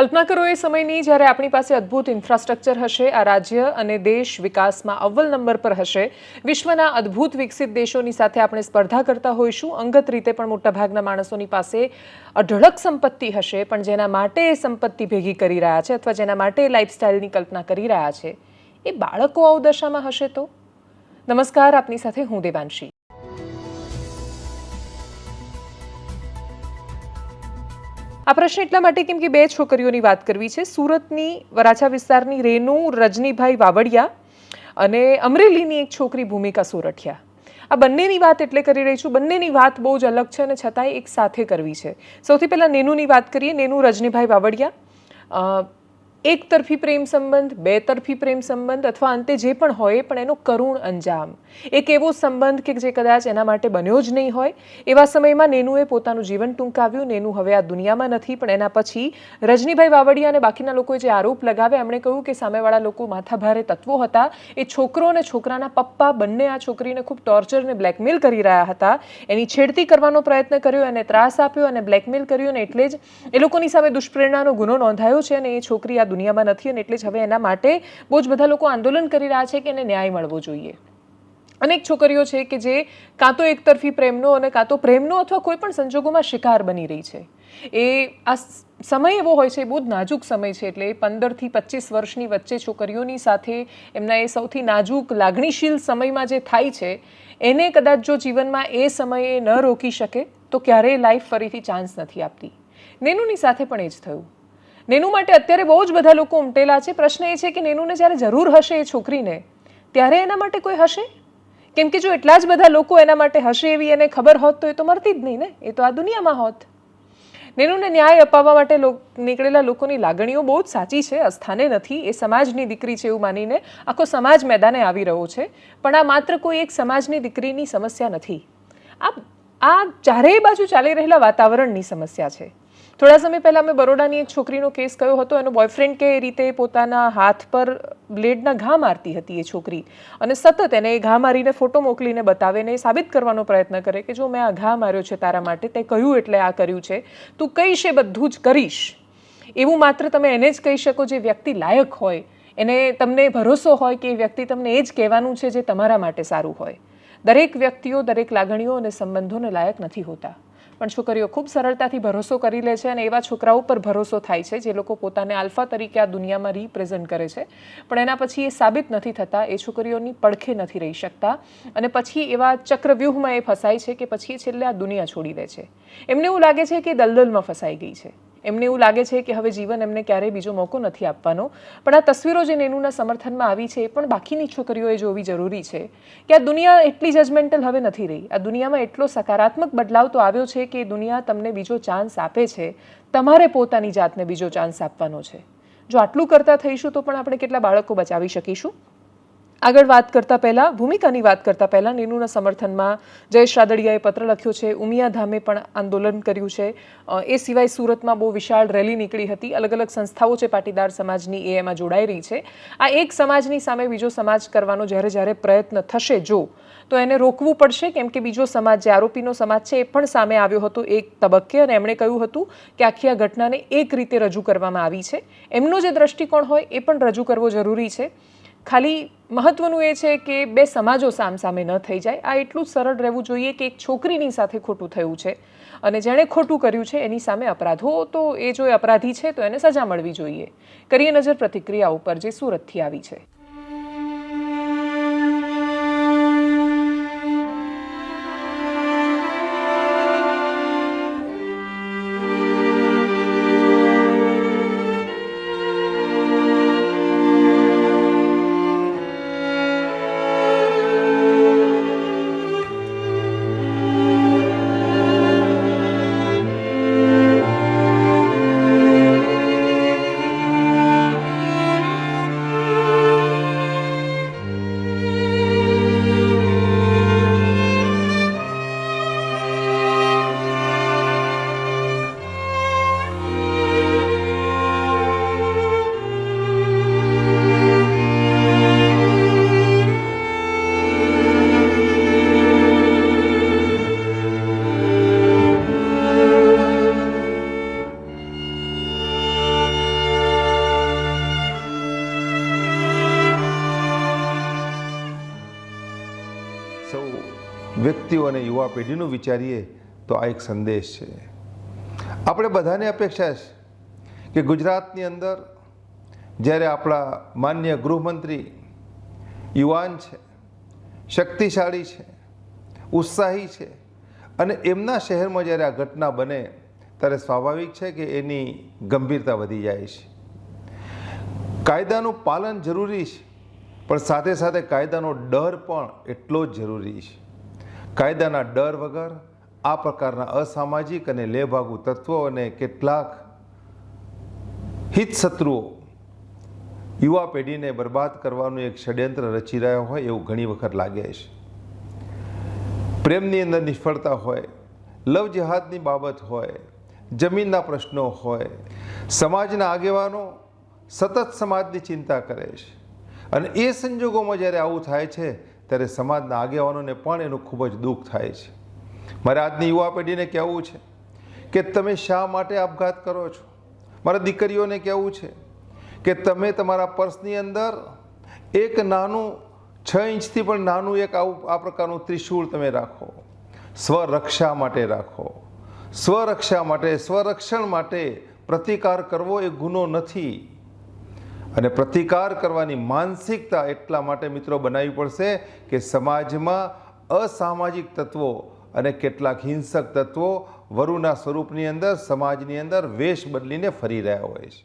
કલ્પના કરો એ સમયની જ્યારે આપણી પાસે અદ્ભુત ઇન્ફ્રાસ્ટ્રક્ચર હશે, આ રાજ્ય અને દેશ વિકાસમાં અવ્વલ નંબર પર હશે. વિશ્વના અદ્ભુત વિકસિત દેશોની સાથે આપણે સ્પર્ધા કરતા હોઈશું. અંગત રીતે પણ મોટાભાગના માણસોની પાસે અઢળક સંપત્તિ હશે, પણ જેના માટે એ સંપત્તિ ભેગી કરી રહ્યા છે અથવા જેના માટે લાઇફસ્ટાઇલની કલ્પના કરી રહ્યા છે. એ બાળકો અવદશામાં હશે તો? નમસ્કાર, આપની સાથે હું દેવાંશી. આ પ્રશ્ન એટલા માટે કેમ કે બે છોકરીઓની વાત કરવી છે. સુરતની વરાછા વિસ્તારની રેનુ, રજનીભાઈ વાવડિયા અને અમરેલીની એક છોકરી ભૂમિકા સોરઠિયા. આ બંનેની વાત એટલે કરી રહી છું. બંનેની વાત બહુ જ અલગ છે અને છતાંય એક સાથે કરવી છે. સૌથી પહેલાં નેનુની વાત કરીએ. નેનુ, રજનીભાઈ વાવડિયા. એક તરફી પ્રેમ સંબંધ, બે તરફી પ્રેમ સંબંધ અથવા અંતે જે પણ હોય પણ એનો કરુણ અંજામ. એક એવો સંબંધ કે જે કદાચ એના માટે બન્યો જ નહીં હોય. એવા સમયમાં નેનુએ પોતાનું જીવન ટૂંકાવ્યું. નેનુ હવે આ દુનિયામાં નથી, પણ એના પછી રજનીભાઈ વાવડિયા અને બાકીના લોકોએ જે આરોપ લગાવ્યા, એમણે કહ્યું કે સામેવાળા લોકો માથાભારે તત્વો હતા. એ છોકરો અને છોકરાના પપ્પા બંને આ છોકરીને ખૂબ ટોર્ચર અને બ્લેકમેલ કરી રહ્યા હતા. એની છેડતી કરવાનો પ્રયત્ન કર્યો, એને ત્રાસ આપ્યો અને બ્લેકમેલ કર્યો અને એટલે જ એ લોકોની સામે દુષ્પ્રેરણાનો ગુનો નોંધાયો છે અને એ છોકરી આ દુનિયામાં નથી અને એટલે જ હવે એના માટે બહુ જ બધા લોકો આંદોલન કરી રહ્યા છે કે એને ન્યાય મળવો જોઈએ. અનેક છોકરીઓ છે કે જે કાં તો એકતરફી પ્રેમનો અને કાં તો પ્રેમનો અથવા કોઈ પણ સંજોગોમાં શિકાર બની રહી છે. એ આ સમય એવો હોય છે બહુ જ નાજુક સમય છે, એટલે પંદરથી પચીસ વર્ષની વચ્ચે છોકરીઓની સાથે એમના એ સૌથી નાજુક, લાગણીશીલ સમયમાં જે થાય છે, એને કદાચ જો જીવનમાં એ સમયે ન રોકી શકે, તો ક્યારેય લાઈફ ફરીથી ચાન્સ નથી આપતી. નેનુની સાથે પણ એ જ થયું. નેનુ માટે અત્યારે બહુ જ બધા લોકો ઉમટેલા છે. પ્રશ્ન એ છે કે નેનુને જ્યારે જરૂર હશે એ છોકરીને, ત્યારે એના માટે કોઈ હશે? કેમ કે જો એટલા જ બધા લોકો એના માટે હશે એવી એને ખબર હોત તો એ તો મરતી જ નહીં ને? એ તો આ દુનિયામાં હોત. નેનુને ન્યાય અપાવવા માટે નીકળેલા લોકોની લાગણીઓ બહુ જ સાચી છે. અસ્થાને નથી. એ સમાજની દીકરી છે એવું માનીને આખો સમાજ મેદાને આવી રહ્યો છે. પણ આ માત્ર કોઈ એક સમાજની દીકરીની સમસ્યા નથી. આ આ ચારેય બાજુ ચાલી રહેલા વાતાવરણની સમસ્યા છે. થોડા સમય પહેલા મેં બરોડાની એક છોકરીનો કેસ કયો હતો. એનો બોયફ્રેન્ડ કે રીતે પોતાના હાથ પર બ્લેડના ઘા મારતી હતી એ છોકરી. અને સતત એને એ ઘા મારીને ફોટો મોકલીને બતાવે ને એ સાબિત કરવાનો પ્રયત્ન કરે કે જો મેં આ ઘા માર્યો છે તારા માટે, તે કહ્યું એટલે આ કર્યું છે? તું કહીશ એ બધું જ કરીશ. એવું માત્ર તમે એને જ કહી શકો જે વ્યક્તિ લાયક હોય. એને તમને ભરોસો હોય કે એ વ્યક્તિ તમને એ જ કહેવાનું છે જે તમારા માટે સારું હોય. દરેક વ્યક્તિઓ, દરેક લાગણીઓ અને સંબંધોને લાયક નથી હોતા. પણ છોકરીઓ ખૂબ સરળતાથી ભરોસો કરી લે છે અને એવા છોકરાઓ પર ભરોસો થાય છે જે લોકો પોતાને આલ્ફા તરીકે આ દુનિયામાં રિપ્રેઝન્ટ કરે છે. પણ એના પછી એ સાબિત નથી થતા, એ છોકરીઓની પડખે નથી રહી શકતા અને પછી એવા ચક્રવ્યૂહમાં એ ફસાય છે કે પછી એ છેલ્લે આ દુનિયા છોડી દે છે. એમને એવું લાગે છે કે દલદલમાં ફસાઈ ગઈ છે. એમને એવું લાગે છે કે હવે જીવન એમને ક્યારેય બીજો મોકો નથી આપવાનો. પણ આ તસવીરો જે નેનુના સમર્થનમાં આવી છે એ પણ બાકીની છોકરીઓએ જોવી જરૂરી છે કે આ દુનિયા એટલી જજમેન્ટલ હવે નથી રહી. આ દુનિયામાં એટલો સકારાત્મક બદલાવ તો આવ્યો છે કે દુનિયા તમને બીજો ચાન્સ આપે છે. તમારે પોતાની જાતને બીજો ચાન્સ આપવાનો છે. જો આટલું કરતા થઈશું તો પણ આપણે કેટલા બાળકો બચાવી શકીશું? આગળ વાત કરતા પહેલા, ભૂમિકાની વાત કરતા પહેલા, નેનુના સમર્થનમાં જયેશ રાદડિયાએ પત્ર લખ્યો છે ઉમિયા ધામે પણ આંદોલન કર્યું છે. એ સિવાય સુરતમાં બહુ વિશાળ રેલી નીકળી હતી. અલગ અલગ સંસ્થાઓ છે, પાટીદાર સમાજની, એ એમાં જોડાઈ રહી છે. આ એક સમાજની સામે બીજો સમાજ કરવાનો જ્યારે જ્યારે પ્રયત્ન થશે, જો, તો એને રોકવું પડશે, કેમ કે બીજો સમાજ, જે આરોપીનો સમાજ છે, એ પણ સામે આવ્યો હતો એક તબક્કે, અને એમણે કહ્યું હતું કે આખી આ ઘટનાને એક રીતે રજૂ કરવામાં આવી છે. એમનો જે દ્રષ્ટિકોણ હોય, એ પણ રજૂ કરવો જરૂરી છે. ખાલી મહત્વનું એ છે કે બે સમાજો સામસામે ન થઈ જાય. આ એટલું સરળ રહેવું જોઈએ કે એક છોકરીની સાથે ખોટું થયું છે અને જેણે ખોટું કર્યું છે એની સામે અપરાધો. તો એ જો એ અપરાધી છે તો એને સજા મળવી જોઈએ. કરીએ નજર પ્રતિક્રિયા ઉપર જે સુરતથી આવી છે. વ્યક્તિઓ અને યુવા પેઢીનું વિચારીએ તો આ એક સંદેશ છે. આપણે બધાને અપેક્ષા છે કે ગુજરાતની અંદર જ્યારે આપણા માન્ય ગૃહમંત્રી યુવાન છે, શક્તિશાળી છે, ઉત્સાહી છે અને એમના શહેરમાં જ્યારે આ ઘટના બને ત્યારે સ્વાભાવિક છે કે એની ગંભીરતા વધી જાય છે. કાયદાનું પાલન જરૂરી છે, પણ સાથે સાથે કાયદાનો ડર પણ એટલો જ જરૂરી છે. કાયદાના ડર વગર આ પ્રકારના અસામાજિક અને લેભાગુ તત્વો અને કેટલાક હિતશત્રુઓ યુવા પેઢીને બરબાદ કરવાનું એક ષડયંત્ર રચી રહ્યા હોય એવું ઘણી વખત લાગે છે. પ્રેમની અંદર નિષ્ફળતા હોય લવ જહાદની બાબત હોય, જમીનના પ્રશ્નો હોય, સમાજના આગેવાનો સતત સમાજની ચિંતા કરે છે. અને એ સંજોગોમાં જ્યારે આવું થાય છે ત્યારે સમાજના આગેવાનોને પણ એનું ખૂબ જ દુઃખ થાય છે. મારે આજની યુવા પેઢીને કહેવું છે કે તમે શા માટે આપઘાત કરો છો? મારા દીકરીઓને કહેવું છે કે તમે તમારા પર્સની અંદર એક નાનું, છ ઇંચથી પણ નાનું એક આવું, આ પ્રકારનું ત્રિશૂળ તમે રાખો. સ્વરક્ષા માટે રાખો. સ્વરક્ષા માટે, સ્વરક્ષણ માટે પ્રતિકાર કરવો એ ગુનો નથી. અને પ્રતિકાર કરવાની માનસિકતા એટલા માટે મિત્રો બનાવવી પડશે કે સમાજમાં અસામાજિક તત્વો અને કેટલાક હિંસક તત્વો વરુના સ્વરૂપની અંદર, સમાજની અંદર વેશ બદલીને ફરી રહ્યા હોય છે.